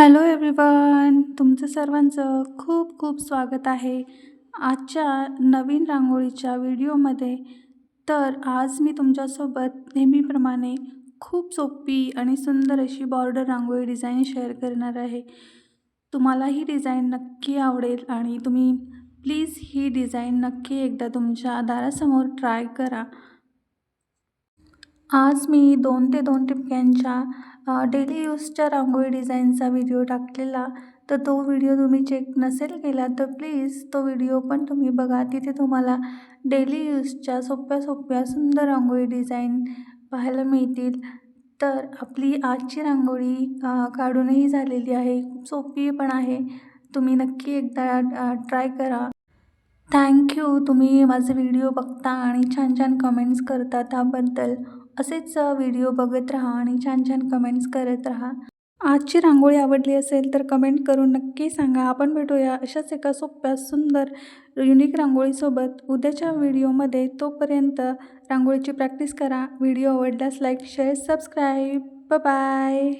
Hello everyone तुमचं सर्वांचं खूप खूप स्वागत आहे आजच्या नवीन रांगोळीच्या व्हिडिओमध्ये. तर आज मी तुमच्यासोबत नेहमीप्रमाणे खूप सोपी आणि सुंदर अशी बॉर्डर रांगोळी डिझाईन शेअर करणार आहे. तुम्हाला ही डिझाईन नक्की आवडेल आणि तुम्ही प्लीज ही डिझाईन नक्की एकदा तुमच्या दारासमोर ट्राय करा. आज मी दोन ते दोन टिपक्यांच्या डेली यूजच्या रांगोळी डिझाईनचा व्हिडिओ टाकलेला. तर तो व्हिडिओ तुम्ही चेक नसेल केला तर प्लीज तो व्हिडिओ पण तुम्ही बघा. तिथे तुम्हाला डेली यूजच्या सोप्या सोप्या सुंदर रांगोळी डिझाईन पाहायला मिळतील. तर आपली आजची रांगोळी काढूनही झालेली आहे. खूप सोपी पण आहे. तुम्ही नक्की एकदा ट्राय करा. थँक्यू तुम्ही माझे व्हिडिओ बघता आणि छान छान कमेंट्स करता त्याबद्दल. असेच व्हिडिओ बघत राहा आणि छान छान कमेंट्स करत राहा. आजची रांगोळी आवडली असेल तर कमेंट करून नक्की सांगा. आपण भेटूया अशाच एका सोप्या सुंदर युनिक रांगोळीसोबत. उद्याच्या व्हिडिओमध्ये तोपर्यंत रांगोळीची प्रॅक्टिस करा. व्हिडिओ आवडल्यास लाईक शेअर सबस्क्राईब बाय